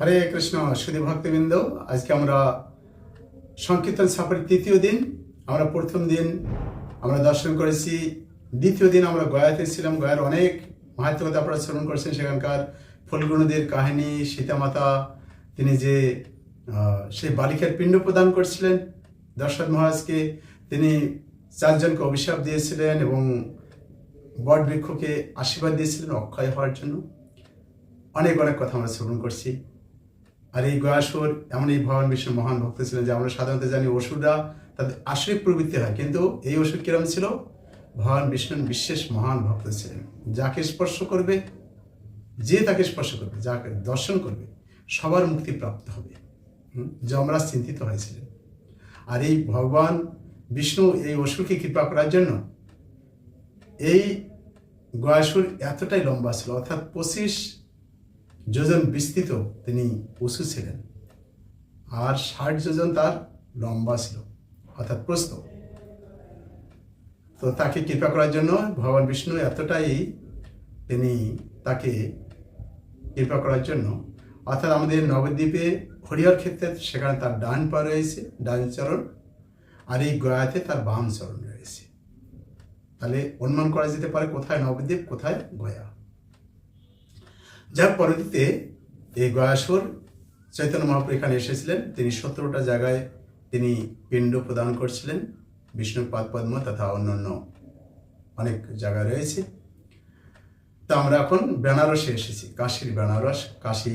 হরে কৃষ্ণ সুধী ভক্তবৃন্দ, আজকে আমরা সংকীর্তন সাফারের তৃতীয় দিন, আমরা প্রথম দিন আমরা দর্শন করেছি। দ্বিতীয় দিন আমরা গয়াতে ছিলাম। গয়ার অনেক মাহাত্মকতা আপনারা শ্রবণ করেছেন সেখানকার ফুলগুণদের কাহিনী, সীতামাতা, তিনি যে সেই বালিকার পিণ্ড প্রদান করছিলেন দশরথ মহারাজকে, তিনি চারজনকে অভিশাপ দিয়েছিলেন এবং বট বৃক্ষকে আশীর্বাদ দিয়েছিলেন অক্ষয় হওয়ার জন্য। অনেক অনেক কথা আমরা শ্রবণ করছি। আর এই গয়াসুর এমন এই ভগবান বিষ্ণুর মহান ভক্ত ছিলেন যে আমরা সাধারণত জানি অসুররা তাদের আশ্রয় প্রবৃত্তি হয়। কিন্তু এই অসুর কিরম ছিল? ভগবান বিষ্ণুর বিশেষ মহান ভক্ত ছিলেন। যাকে স্পর্শ করবে, যে তাকে স্পর্শ করবে, যাকে দর্শন করবে, সবার মুক্তি প্রাপ্ত হবে? যমরাজ চিন্তিত হয়েছিলেন। আর এই ভগবান বিষ্ণু এই অসুরকে কৃপা করার জন্য এই গয়াসুর এতটাই লম্বা ছিল, অর্থাৎ পঁচিশ যোজন বিস্তৃত, তিনি উঁচু ছিলেন। আর ষাট যোজন তার লম্বা ছিল, অর্থাৎ প্রস্ত তো তাকে কৃপা করার জন্য ভগবান বিষ্ণু এতটাই তিনি তাকে কৃপা করার জন্য, অর্থাৎ আমাদের নবদ্বীপে হরিহর ক্ষেত্রে সেখানে তার ডান পা রয়েছে, ডান চরণ, আর এই গয়াতে তার বাম চরণ রয়েছে। তাহলে অনুমান করা যেতে পারে কোথায় নবদ্বীপ, কোথায় গয়া। যার পরবর্তীতে এই গয়াসুর চৈতন্য মহাপ্রভু এখানে এসেছিলেন। তিনি সতেরোটা জায়গায় তিনি পিণ্ড প্রদান করছিলেন। বিষ্ণুর পাদ পদ্ম তথা অন্যান্য অনেক জায়গা রয়েছে। তো আমরা এখন বেনারসে এসেছি, কাশীর বেনারস, কাশী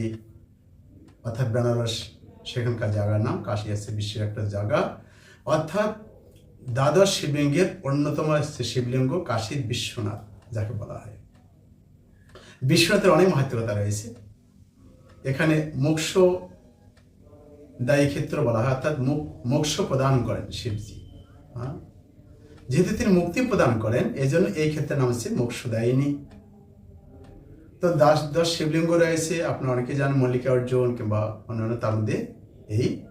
অর্থাৎ বেনারস সেখানকার জায়গার নাম, কাশী আছে বিশ্বের একটা জায়গা। অর্থাৎ দ্বাদশ শিবলিঙ্গের অন্যতম শিবলিঙ্গ কাশীর বিশ্বনাথ, যাকে বলা হয়। বিশ্বনাথের অনেক মাহাত্মকতা রয়েছে। এখানে মোক্ষ দায়ী ক্ষেত্র বলা হয়, অর্থাৎ মুক- মোক্ষ প্রদান করেন শিবজি। হ্যাঁ? যেহেতু তিনি মুক্তি প্রদান করেন এই জন্য এই ক্ষেত্রের নাম হচ্ছে মোক্ষদায়িনী তো দাস দশ শিবলিঙ্গ রয়েছে, আপনারা অনেকে জানেন মল্লিকা অর্জুন কিংবা অন্যান্য তার মধ্যে এই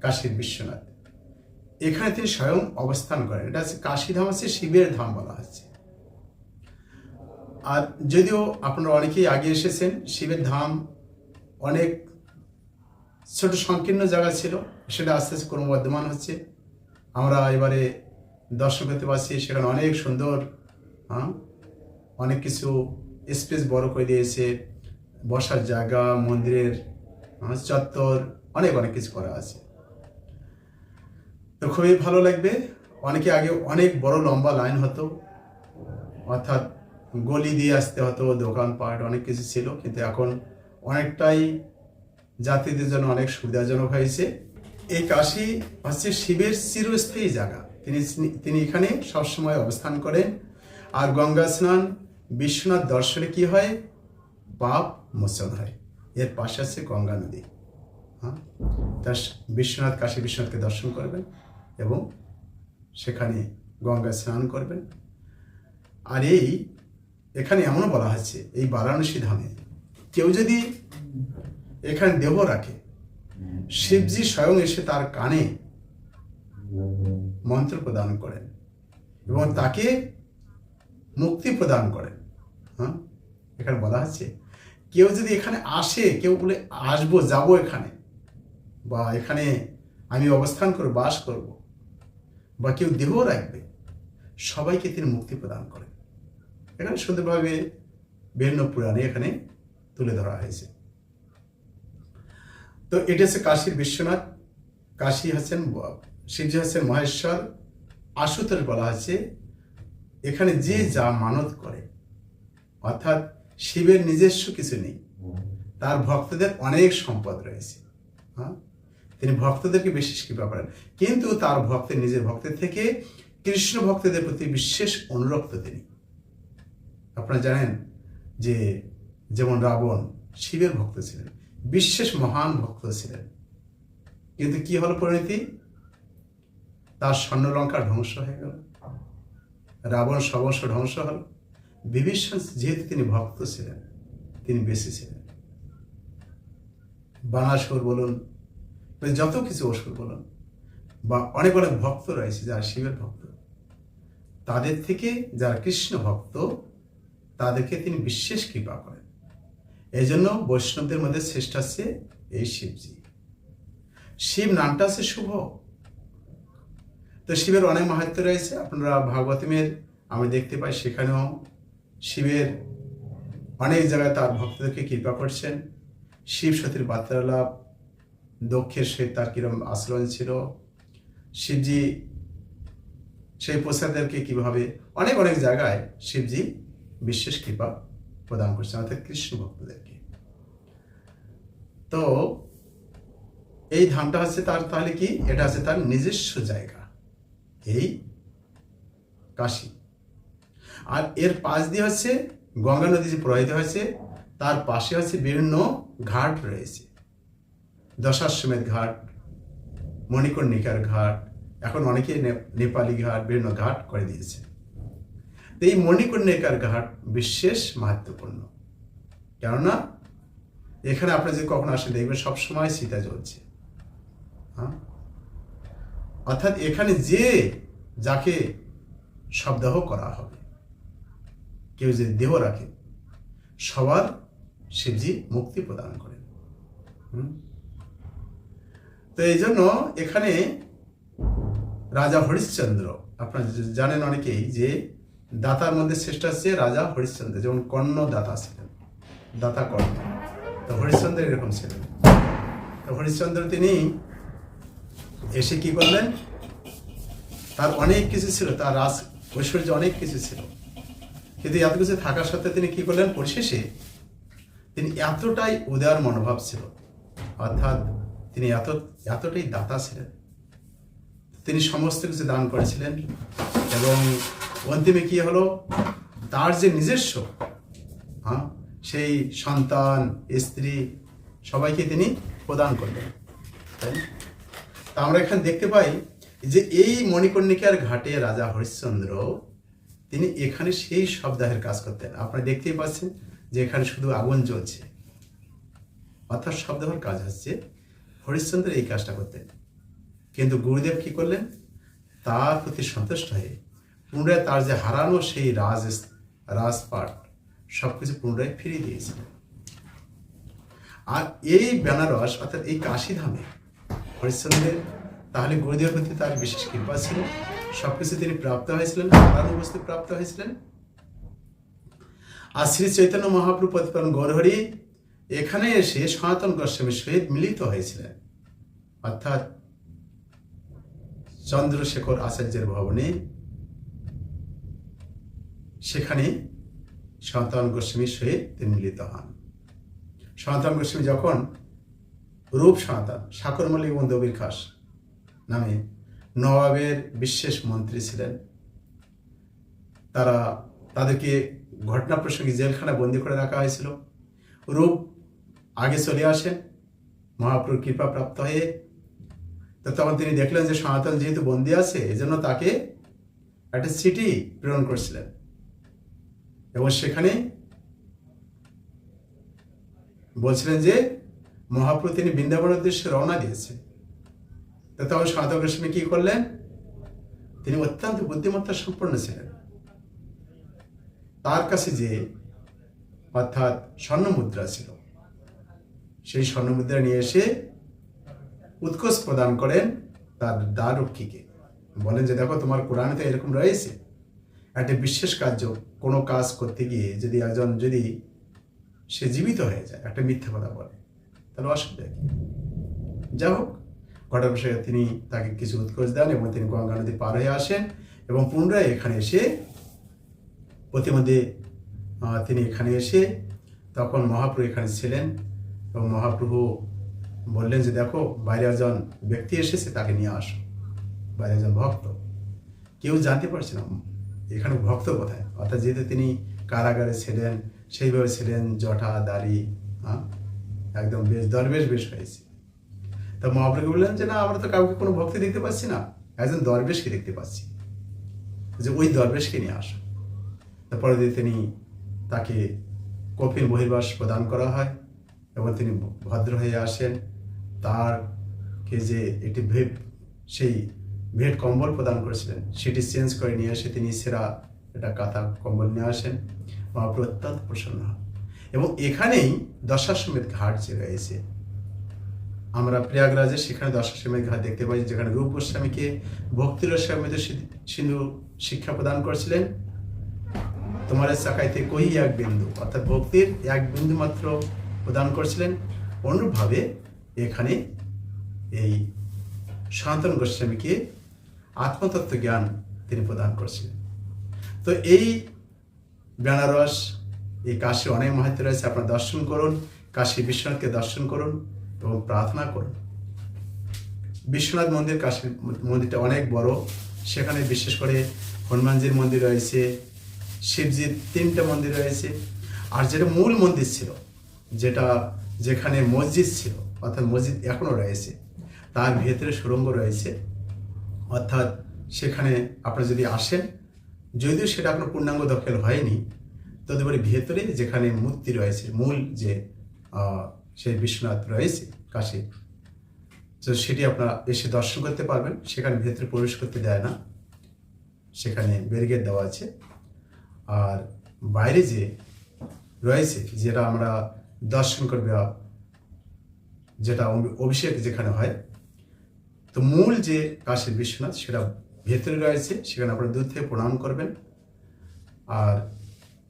কাশীর বিশ্বনাথ। এখানে তিনি স্বয়ং অবস্থান করেন। এটা হচ্ছে কাশী ধাম হচ্ছে শিবের ধাম বলা হচ্ছে। আর যদিও আপনারা অনেকেই আগে এসেছেন শিবের ধাম অনেক ছোট সংকীর্ণ জায়গা ছিল সেটা আস্তে আস্তে ক্রমবর্ধমান হচ্ছে। আমরা এবারে দর্শন করতে পারছি সেখানে অনেক সুন্দর হ্যাঁ অনেক কিছু স্পেস বড় করে দিয়েছে বসার জায়গা মন্দিরের হ্যাঁ, চত্বর অনেক অনেক কিছু করা আছে। তো খুবই ভালো লাগবে। অনেকে আগে অনেক বড় লম্বা লাইন হতো অর্থাৎ গলি দিয়ে আসতে হতো দোকানপাট অনেক কিছু ছিল। কিন্তু এখন অনেকটাই জাতিদের জন্য অনেক সুবিধাজনক হয়েছে। এই কাশী হচ্ছে শিবের চিরস্থায়ী জায়গা। তিনি তিনি এখানে সবসময় অবস্থান করেন। আর গঙ্গা স্নান, বিশ্বনাথ দর্শনে কি হয়? পাপ মোচন হয় এর পাশে আছে গঙ্গা নদী। হ্যাঁ? তার বিশ্বনাথ কাশী বিশ্বনাথকে দর্শন করবেন এবং সেখানে গঙ্গা স্নান করবেন। আর এই এখানে এমনও বলা হয়েছে, এই বারাণসী ধামে কেউ যদি এখানে দেহ রাখে, শিবজি স্বয়ং এসে তার কানে মন্ত্র প্রদান করেন এবং তাকে মুক্তি প্রদান করেন। হ্যাঁ? এখানে বলা হচ্ছে কেউ যদি এখানে আসে, কেউ বলে, আসব, যাব এখানে, বা, এখানে আমি অবস্থান করে বাস করব, বা, কেউ দেহ রাখবে, সবাইকে তিনি মুক্তি প্রদান করেন। এখানে সুন্দরভাবে বিভিন্ন পুরাণে এখানে তুলে ধরা হয়েছে। তো এটা হচ্ছে কাশীর বিশ্বনাথ। কাশী হচ্ছেন শিবজি হচ্ছেন মহেশ্বর। আশুতোষ বলা আছে এখানে যে যা মানত করে, অর্থাৎ শিবের নিজস্ব কিছু নেই, তার ভক্তদের অনেক সম্পদ রয়েছে। হ্যাঁ? তিনি ভক্তদেরকে বিশেষ কৃপা করেন। কিন্তু তার ভক্তের নিজের ভক্তের থেকে কৃষ্ণ ভক্তদের প্রতি বিশেষ অনুরক্ত তিনি। আপনারা জানেন যে যেমন রাবণ শিবের ভক্ত ছিলেন, বিশেষ মহান ভক্ত ছিলেন। কিন্তু কি হলো পরিণতি? তার স্বর্ণলঙ্কা ধ্বংস হয়ে গেল। রাবণ সর্বস্ব ধ্বংস হল। বিভীষণ যেহেতু তিনি ভক্ত ছিলেন, তিনি বেঁচে ছিলেন। বানাসুর বলুন যত কিছু অসুর বলুন, বা অনেক অনেক ভক্ত রয়েছে যারা শিবের ভক্ত। তাদের থেকে যারা কৃষ্ণ ভক্ত তাদেরকে তিনি বিশেষ কৃপা করেন। এই জন্য বৈষ্ণবদের মধ্যে শ্রেষ্ঠ আছে এই শিবজি। শিব নামটা আছে শুভ। তো শিবের অনেক মাহাত্ম রয়েছে, আপনারা ভাগবতমের আমি দেখতে পাই, সেখানেও শিবের অনেক জায়গায় তার ভক্তদেরকে কৃপা করছেন। শিব সতীর বার্তালাপ, দক্ষের সহিত তার কিরম আচরণ ছিল। শিবজি সেই প্রসাদদেরকে কীভাবে অনেক অনেক জায়গায় শিবজি বিশেষ কৃপা প্রদান করছেন অর্থাৎ কৃষ্ণ ভক্তদেরকে। তো এই ধামটা হচ্ছে তার, তাহলে কি? এটা হচ্ছে তার নিজস্ব জায়গা, এই কাশী। আর এর পাশ দিয়ে হচ্ছে গঙ্গা নদী যে প্রবাহিত হয়েছে, তার পাশে হচ্ছে বিভিন্ন ঘাট রয়েছে। দশাশ্বমেধ ঘাট, মণিকর্ণিকার ঘাট, এখন অনেকে নেপালি ঘাট, বিভিন্ন ঘাট করে দিয়েছে। তো এই মণিকর্ণিকার ঘাট বিশেষ মাহাত্মপূর্ণ কেননা, এখানে আপনি যদি কখনো আসেন দেখবেন সবসময় সীতা জ্বলছে। হ্যাঁ? অর্থাৎ এখানে যে যাকে শবদাহ করা হবে, কেউ যদি দেহ রাখে, সবার শিবজি মুক্তি প্রদান করেন তো এই জন্য এখানে রাজা হরিশ্চন্দ্র, আপনারা জানেন অনেকেই যে দাতার মধ্যে শ্রেষ্ঠ আছে রাজা হরিশ্চন্দ্র, যেমন কর্ণ দাতা ছিলেন। দাতা কর্ণ। তো হরিশ্চন্দ্র এরকম ছিলেন। তো হরিশ্চন্দ্র তিনি এসে কি করলেন? তার অনেক কিছু ছিল, তার রাজ ঐশ্বর্য অনেক কিছু ছিল। কিন্তু এত কিছু থাকার সত্ত্বেও তিনি কি করলেন? পরিশেষে তিনি এতটাই উদার মনোভাব ছিল, অর্থাৎ তিনি এত, এতটাই দাতা ছিলেন। তিনি সমস্ত কিছু দান করেছিলেন এবং অন্তিমে কি হলো? তার যে নিজস্ব হ্যাঁ সেই সন্তান, স্ত্রী, সবাইকে তিনি প্রদান করলেন। তাই তা আমরা এখানে দেখতে পাই যে এই মণিকর্ণিকার ঘাটে রাজা হরিশ্চন্দ্র, তিনি এখানে সেই শবদাহের কাজ করতেন। আপনারা দেখতেই পাচ্ছেন যে এখানে শুধু আগুন জ্বলছে। অর্থাৎ শবদাহর কাজ হচ্ছে হরিশ্চন্দ্র এই কাজটা করতেন। কিন্তু গুরুদেব কি করলেন? তার প্রতি সন্তুষ্ট হয়ে পুনরায় তার যে হারানো সেই রাজ রাজপাট সবকিছু পুনরায় ফিরিয়ে দিয়েছিলেন আর এই বেনারস অর্থাৎ এই কাশীধামে হরিশ্চন্দ্রের, তাহলে গুরুদেবের প্রতি তার বিশেষ কৃপা ছিল। সবকিছু তিনি প্রাপ্ত হয়েছিলেন, হারানো বস্তু প্রাপ্ত হয়েছিলেন। আর শ্রী চৈতন্য মহাপ্রভু প্রতিপালন গৌরহরি এখানে এসে সনাতন গোস্বামীর সহিত মিলিত হয়েছিলেন। অর্থাৎ চন্দ্রশেখর আচার্যের ভবনে সেখানে সনাতন গোস্বামীর সহিত তিনি মিলিত হন। সনাতন গোস্বামী যখন রূপ সনাতন সাকর মল্লিক এবং দবির খাস নামে নবাবের বিশেষ মন্ত্রী ছিলেন। তারা তাদেরকে ঘটনা প্রসঙ্গে জেলখানা বন্দি করে রাখা হয়েছিল। রূপ আগে চলে আসেন মহাপ্রভুর কৃপা প্রাপ্ত হয়ে। তো তখন তিনি দেখলেন যে সনাতন যেহেতু বন্দি আছে, এজন্য তাকে একটা চিঠি প্রেরণ করছিলেন। এবং সেখানে বলছিলেন যে মহাপ্রভু তিনি বৃন্দাবনের উদ্দেশ্যে রওনা দিয়েছে। তখন গোস্বামী কি করলেন? তিনি অত্যন্ত বুদ্ধিমত্তা সম্পন্ন ছিলেন। তার কাছে যে অর্থাৎ স্বর্ণ মুদ্রা ছিল, সেই স্বর্ণ মুদ্রা নিয়ে এসে উৎকোষ প্রদান করেন তার দ্বারক্ষীকে বলেন যে, দেখো, তোমার কোরআনে তো এরকম রয়েছে। একটা বিশেষ কার্য কোনো কাজ করতে গিয়ে যদি একজন যদি সে জীবিত হয়ে যায়, একটা মিথ্যা কথা বলে, তাহলে অসুবিধা কি? যা হোক, ঘটনা বিষয়ে তিনি তাকে কিছু উৎকোচ দেন এবং তিনি গঙ্গা নদী পার হয়ে আসেন এবং পুনরায় এখানে এসে প্রতিমধ্যে তিনি এখানে এসে তখন মহাপ্রভু এখানে ছিলেন এবং মহাপ্রভু বললেন যে, দেখো, বাইরে একজন ব্যক্তি এসেছে, তাকে নিয়ে আসো। বাইরে একজন ভক্ত। কেউ জানতে পারছে না এখানে ভক্ত কোথায়? অর্থাৎ যেহেতু তিনি কারাগারে ছিলেন, সেইভাবে ছিলেন জটা, দাড়ি হ্যাঁ? একদম বেশ, দরবেশ বেশ হয়েছে। তা মহাপ্রভু বললেন যে, না, আমরা তো কাউকে কোনো ভক্তি দেখতে পাচ্ছি না। একজন দরবেশকে দেখতে পাচ্ছি। যে ওই দরবেশকে নিয়ে আসো তারপরে দিয়ে তিনি তাকে কপিল বহির্বাস প্রদান করা হয় এবং তিনি ভদ্র হয়ে আসেন। তার কে যে একটি ভেট সেই ভেট কম্বল প্রদান করেছিলেন। সেটি চেঞ্জ করে নিয়ে এসে তিনি সেরা একটা কাঁথা কম্বল নিয়ে আসেন। মহাপ্রভু অত্যন্ত প্রসন্ন। হন এবং এখানেই দশাশ্বমেধ ঘাট যে রয়েছে, আমরা প্রয়াগরাজে সেখানে দশাশ্বমেধ ঘাট দেখতে পাই, যেখানে রূপ গোস্বামীকে ভক্তির স্বামীদের সিন্ধু শিক্ষা প্রদান করেছিলেন। তোমার চাকাইতে কই এক বিন্দু, অর্থাৎ ভক্তির এক বিন্দু মাত্র প্রদান করেছিলেন। অনুরূপভাবে এখানে এই সনাতন গোস্বামীকে আত্মতত্ত্ব জ্ঞান তিনি প্রদান করেছিলেন। তো এই বেনারস, এই কাশীর অনেক মাহাত্ম রয়েছে, আপনার দর্শন করুন, কাশী বিশ্বনাথকে দর্শন করুন এবং প্রার্থনা করুন। বিশ্বনাথ মন্দির, কাশীর মন্দিরটা অনেক বড়, সেখানে বিশেষ করে হনুমানজির মন্দির রয়েছে, শিবজির তিনটা মন্দির রয়েছে, আর যেটা মূল মন্দির ছিল, যেটা যেখানে মসজিদ ছিল, অর্থাৎ মসজিদ এখনও রয়েছে, তার ভেতরে সুরঙ্গ রয়েছে অর্থাৎ সেখানে আপনারা যদি আসেন, যদিও সেটা আপনার পূর্ণাঙ্গ দখল হয়নি তদুপরি ভেতরে যেখানে মূর্তি রয়েছে, মূল যে সেই বিশ্বনাথ রয়েছে কাশী, তো সেটি আপনারা এসে দর্শন করতে পারবেন। সেখানে ভেতরে প্রবেশ করতে দেয় না। সেখানে ব্যারিকেড দেওয়া আছে। আর বাইরে যে রয়েছে, যেটা আমরা দর্শন করবে, যেটা অভি- অভিষেক যেখানে হয় তো মূল যে কাশীর বিশ্বনাথ, সেটা ভেতরে রয়েছে, সেখানে আপনারা দূর থেকে প্রণাম করবেন। আর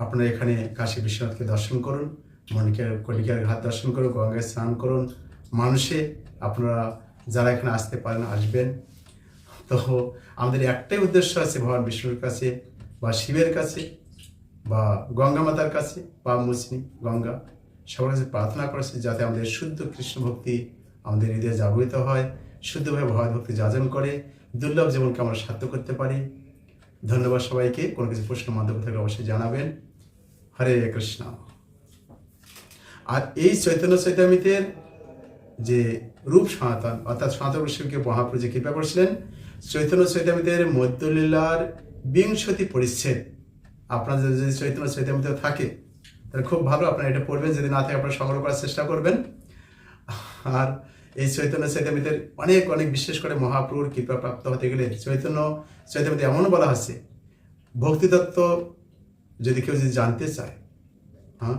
আপনারা এখানে কাশী বিশ্বনাথকে দর্শন করুন, মণিকার কলিকার ঘাট দর্শন করুন, গঙ্গায় স্নান করুন। মানুষে, আপনারা যারা এখানে আসতে পারেন, আসবেন। তো আমাদের একটাই উদ্দেশ্য আছে ভগবান বিষ্ণুর কাছে, বা শিবের কাছে, বা গঙ্গা মাতার কাছে, বা মুসলিম গঙ্গা। সবার কাছে প্রার্থনা করেছে যাতে আমাদের শুদ্ধ কৃষ্ণ ভক্তি আমাদের হৃদয়ে জাগরিত হয়। শুদ্ধভাবে ভগবত ভক্তি যাজন করে, দুর্লভ জীবনকে আমরা সাধ্য করতে পারি। ধন্যবাদ সবাইকে। কোনো কিছু প্রশ্ন মাধ্যম থাকলে অবশ্যই জানাবেন। হরে কৃষ্ণ। আর এই চৈতন্য চৈতামিতের যে রূপ সনাতন, অর্থাৎ সনাতন গোস্বামীকে মহাপ্রভু যে কৃপা করেছিলেন, চৈতন্য চৈতামিতের মধ্যলীলার বিংশতি পরিচ্ছেদ, আপনাদের যদি চৈতন্য চৈতামিত থাকে, তাহলে খুব ভালো আপনারা এটা পড়বেন, যদি না থাকে আপনারা সংগ্রহ করার চেষ্টা করবেন। আর এই চৈতন্য চৈতামিতের অনেক অনেক বিশেষ করে মহাপ্রভুর কৃপা প্রাপ্ত হতে গেলে চৈতন্য চৈতামিতে এমন বলা হচ্ছে ভক্তিতত্ত্ব যদি কেউ যদি জানতে চায়